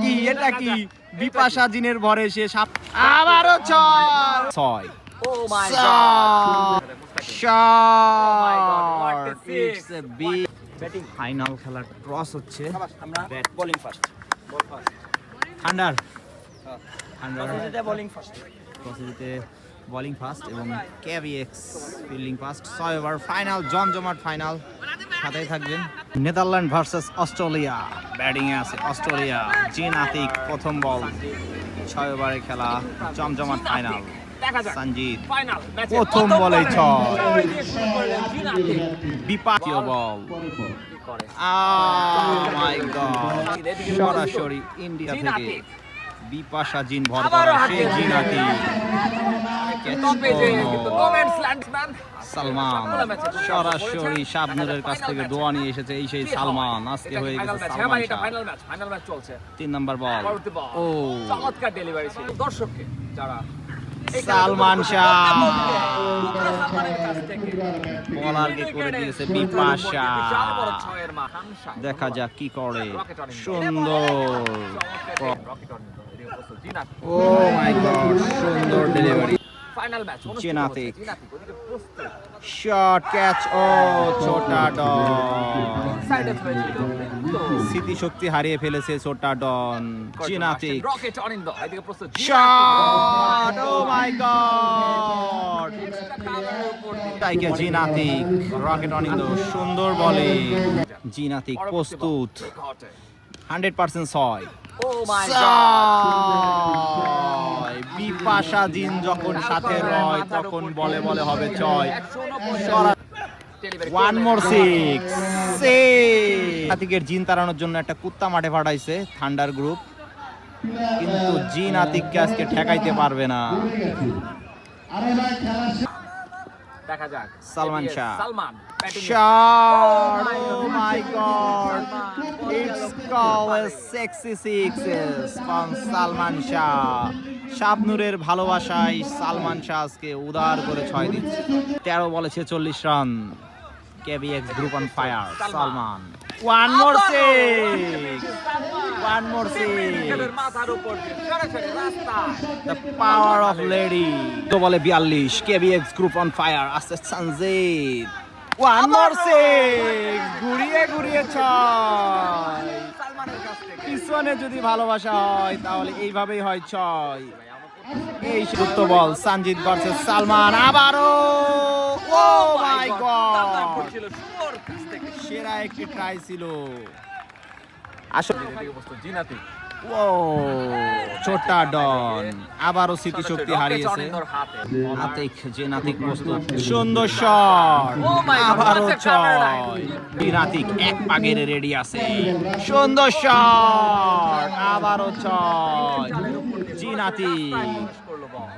কি এটা কি? বিপাশা জিনের ভরে সে সাপ আবারও ছয়। ছয়। Oh. ফাইনাল খেলার ক্রস হচ্ছে. Bowling first bowling bowling first এবং কেভিএক্স ফিল্ডিং ফার্স্ট ছয় ওভার ফাইনাল জমজমাট ফাইনাল সাথেই থাকবেন। Netherland versus Australia. ব্যাটিং এ আছে অস্ট্রেলিয়া। জিন আতিক প্রথম বল। ছয় ওভারে খেলা জমজমাট ফাইনাল সঞ্জিত প্রথম বলেই ছয়। বল। সরাসরি ইন্ডিয়া থেকে। বিপাশা জিন ভর করা সেই জিন আতিক টপে যে কিন্তু নো ম্যানস ল্যান্ডম্যান সালমান সরাসরি শাবনুরের কাছ থেকে দোয়া নিয়ে এসেছে এই সেই সালমান আজকে হয়ে গেছে Salman Shah. Final match final match চলছে। তিন নম্বর বল ও। চমৎকার ডেলিভারি ছিল। দর্শককে যারা সালমান শাহ। পুত্র সালমানের কাছ থেকে বলারকে করে দিয়েছে বিপাশা বিশাল বড় ছয়ের মা হামশা দেখা যাক কি করে। সুন্দর। ও মাই গড সুন্দর delivery final match. Shot catch ও ছোটা ডন। হারিয়ে ফেলেছে ছোটা ডন। জিনাতিক রকেট অনিন্দ, এদিকে প্রস্তুত, জিনাতিক। Shot oh my god. টাইকে Jinatik rocket Anindo সুন্দর বলে জিনাতিক প্রস্তুত। হান্ড্রেড পার্সেন্ট ছয়। Oh my God! ছয় বিপাশা জিন যখন সাথে রয় তখন বলে বলে হবে Delivery ওয়ান। মোর সিক্স আতিকের জিন তাড়ানোর জন্য একটা কুত্তা মাঠে পাঠাইছে থান্ডার গ্রুপ কিন্তু জিন আতিককে আজকে ঠেকাইতে পারবে না। দেখা যাক। Salman Shah. Salman! It's called a sexy sixes from Salman Shah. শাবনুরের ভালোবাসায় সালমান শাহ আজকে উদার করে ছয় দিচ্ছে। তেরো বলে ছেচল্লিশ run. KBX group on fire Salman. One more six one more দিয়ে। পাওয়ার অফ লেডি তো বলে বিয়াল্লিশ কেবিএক্স গ্রুপ অন ফায়ার আসছে সঞ্জিত ওয়ান মোর সিক্স ঘুরিয়ে ঘুরিয়ে ছয়। পিছনে যদি ভালোবাসা হয় তাহলে এইভাবেই হয় ছয়। এই সুত্ত বল সঞ্জিত ভার্সেস সালমান। আবারও! ও মাই গড সেরা একটি ট্রাই ছিল। আসলে জিনাতি। ও ছোটা ডন। আবারও স্মৃতিশক্তি রকেট হারিয়েছে। অনিন্দর যে নাতিক প্রস্তুত সুন্দর শট Oh আবারও. ছয়। নাতিক এক পাগের রেডি আছে। সুন্দর শট আবারও ছয়।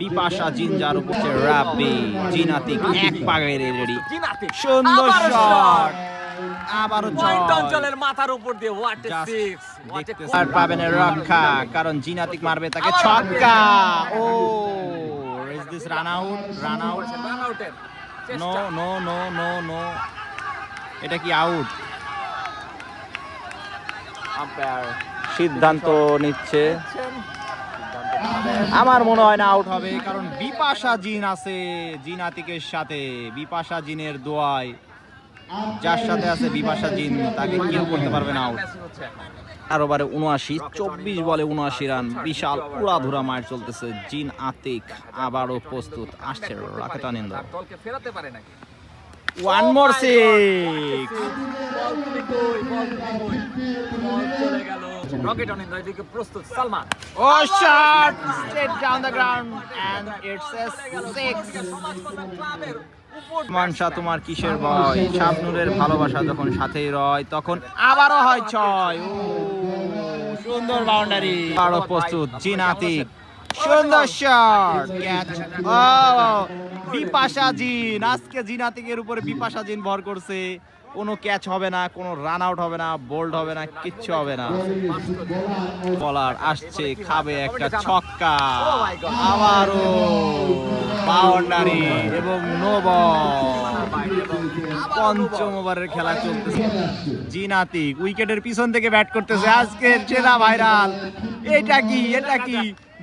বিপাশা জিনজার উপর রাব্বি জি নাতিক এক পাগের রেডি সুন্দর শট আবারও পয়েন্ট অঞ্চলের মাথার উপর দিয়ে what a six what a আর পাবেন রক্ষা কারণ জিনাতিক মারবে তাকে ছক্কা। ও is this run out run out run আউটের no no no no no এটা কি আউট আম্পায়ার সিদ্ধান্ত নিচ্ছে। আমার মনে হয় না আউট হবে কারণ বিপাশা জিন আছে জিনাতিকের সাথে। বিপাশা জিনের দোয়ায়। যার সাথে আছে বিপাশা জিন তাকে কেউ করতে পারবে না আউট এখন বারে উনআশি চব্বিশ বলে উনআশি রান বিশাল উড়াধুরা মার চলতেছে জিন আতিক আবারও প্রস্তুত আসছে রাকেট আনন্দ। তার দলকে ফেরাতে পারে নাকি ওয়ান মোর সিক্স এদিকে প্রস্তুত Salman. Oh shot straight down the ground and it's a six মানসা তোমার কিসের ভয়? শাবনুরের ভালোবাসা যখন সাথেই রয়, তখন আবারও হয় ছয়। সুন্দর বাউন্ডারি। আরও প্রস্তুত জিনাতি সুন্দর শট ক্যাচ ও, বিপাশা জিন। আজকে জিনাতিকের উপরে বিপাশা জিন ভর করছে। কোনো ক্যাচ হবে না, কোনো রান আউট হবে না বোল্ড হবে না, কিচ্ছু হবে না। বলার আসছে, খাবে একটা ছক্কা। আবারও বাউন্ডারি এবং নো পঞ্চম ওভারের খেলা চলতেছে। জিনাতিক উইকেটের পিছন থেকে ব্যাট করতেছে আজকের সেরা ভাইরাল। এটা কি এটা কি?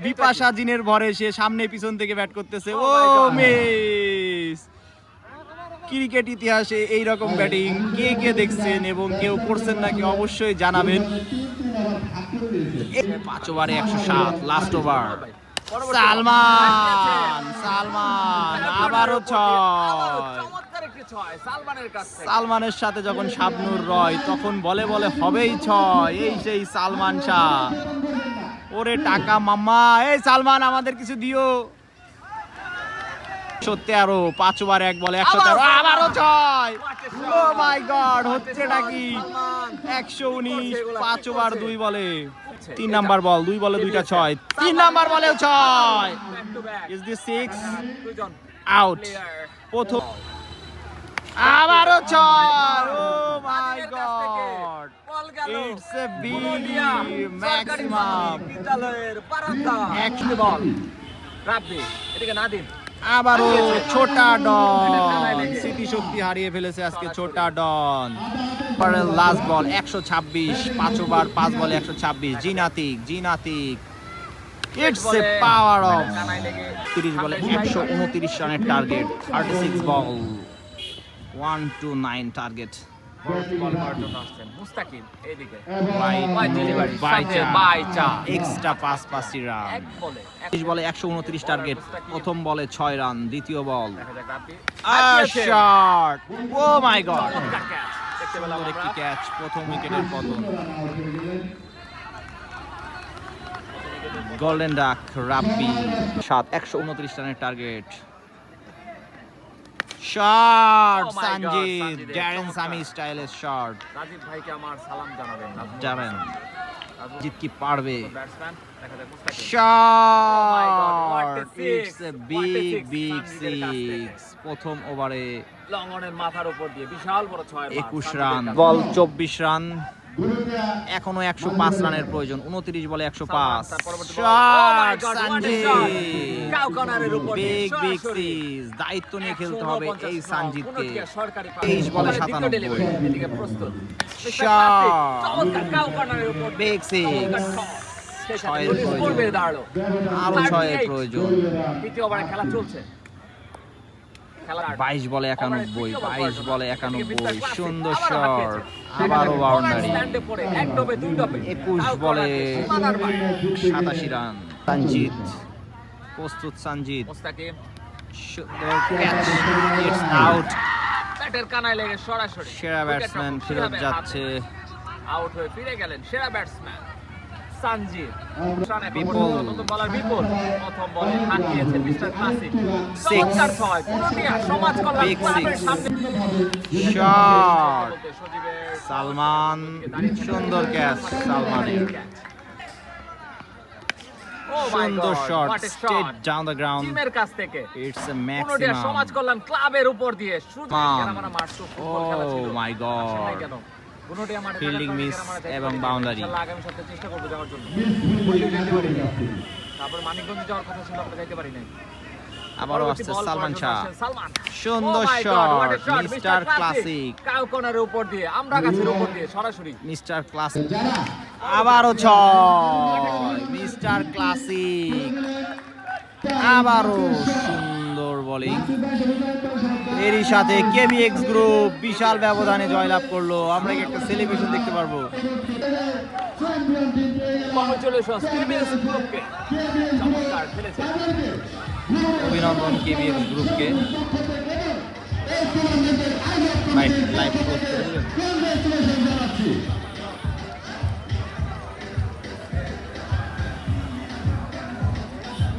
বিপাশা জিনের ভরে সে সামনে পিছন থেকে ব্যাট করতেছে। ও মিস ক্রিকেট ইতিহাসে এই রকম ব্যাটিং কে কে দেখছেন এবং কেউ করছেন নাকি অবশ্যই জানাবেন। পাঁচ ওভারে একশো সাত লাস্ট ওভার সালমান সালমান আবারও ছয়। চমৎকার একটি ছয় সালমানের সালমানের সাথে যখন শাবনুর রয় তখন বলে বলে হবেই ছয় এই সেই সালমান শাহ। ওরে টাকা মাম্মা এই সালমান আমাদের কিছু দিও। সত্যি আরও পাঁচ ওভার এক বলে একশো তেরো। আবারও ছয়। ও মাই গড হচ্ছেটা কি একশো উনিশ পাঁচ ওভার দুই বলে। তিন নাম্বার বল দুই বলে দুইটা ছয়। তিন নাম্বার বলেও ছয়। ইজ দিস সিক্স আউট প্রথম। আবারও ছয়। ও মাই গড। ইটস এ সরকারি ম্যাক্সিমাম বিদ্যালয়ের বারান্দা। একটি বল রাব্বি এদিকে নাদিম। আবারও ছোটা ডন। স্মৃতিশক্তি হারিয়ে ফেলেছে আজকে ছোটা ডন। লাস্ট বল একশো ছাব্বিশ পাঁচ ওভার পাঁচ বলে একশো ছাব্বিশ। জিনাতিক জিনাতিক। ইটস এ পাওয়ার অফ তিরিশ বলে একশো উনত্রিশ রানের target thirty six ball one two nine target Mustakim এইদিকে। বাই বাই ডেলিভারি বাই চা। এক্সট্রা পাঁচ পাঁচটি রান এক বলে এক তিরিশ বলে একশো উনত্রিশ টার্গেট প্রথম বলে ছয় রান দ্বিতীয় বল। শট ও মাই গড দেখতে পেলাম একটি ক্যাচ প্রথম উইকেটের পতন। গোল্ডেন ডাক রাব্বি সাত একশো উনত্রিশ রানের টার্গেট Oh সঞ্জিত সঞ্জিতের ড্যারেন। সামি স্টাইলের শট রাজীব ভাইকে আমার সালাম জানাবেন। জানেন জিত কি পারবে। সিক্স প্রথম ওভারে লঙ্গনের মাথার উপর দিয়ে বিশাল বড় ছয়। একুশ রান। বল চব্বিশ রান। এখনও একশো পাঁচ রানের প্রয়োজন উনত্রিশ বলে একশো পাঁচ। Oh বিগ বিগ সিজ দায়িত্ব নিয়ে খেলতে হবে এই প্রাপ্ত। তেইশ বলে সাতানব্বই। ছয়ের প্রয়োজন। গোল মেরে দাঁড়াল। আরও 38 ছয়ের প্রয়োজন। দ্বিতীয় খেলা চলছে। বাইশ বলে একানব্বই বাইশ বলে একানব্বই সুন্দর শট আবারও বাউন্ডারি একুশ বলে। সাতাশি রান। সঞ্জিত প্রস্তুত ইটস আউট ব্যাটের কানায় লেগে সরাসরি। সেরা ব্যাটসম্যান ফেরত যাচ্ছে। আউট হয়ে ফিরে গেলেন সেরা ব্যাটসম্যান সানজিদ। রানে বিপুল। বিপুল নতুন বলার বিপুল। প্রথম বলে হাঁকিয়েছেন মিস্টার ক্লাসিক চমৎকার ছয় পুরোটিয়া সমাজ কল্যাণ ক্লাবের সামনে। শট সালমান সুন্দর ক্যাচ সালমানের Oh সুন্দর shot what a straight shot! Down the ground টিমের কাছ থেকে। ইটস এ পুরোটিয়া সমাজ কল্যাণ ক্লাবের উপর দিয়ে শুধু Man. গেরামারা ফুটবল খেলা ছিল। Oh my God. গেরামারা যাইতে এবং আগামী সপ্তাহে চেষ্টা করব যাওয়ার জন্য। তারপর মানিকগঞ্জ যাওয়ার কথা ছিল আমরা যাইতে পারি নাই আবারও আসছে সালমান শাহ। সুন্দর শট মিস্টার ক্লাসিক কাউ উপর দিয়ে আমরা গাছের উপর দিয়ে সরাসরি। মিস্টার ক্লাসিক আবারও ছয় মিস্টার ক্লাসিক আবারও সুন্দর বোলিং এরই সাথে কেবিএক্স গ্রুপ বিশাল ব্যবধানে জয়লাভ করল। আমরা কি একটা সেলিব্রেশন দেখতে পারব? অভিনন্দন কেবিএক্স গ্রুপকে লাইভ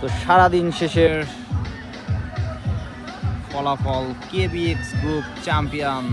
তো সারাদিন শেষের ফলাফল কেবিএক্স গ্রুপ চ্যাম্পিয়ন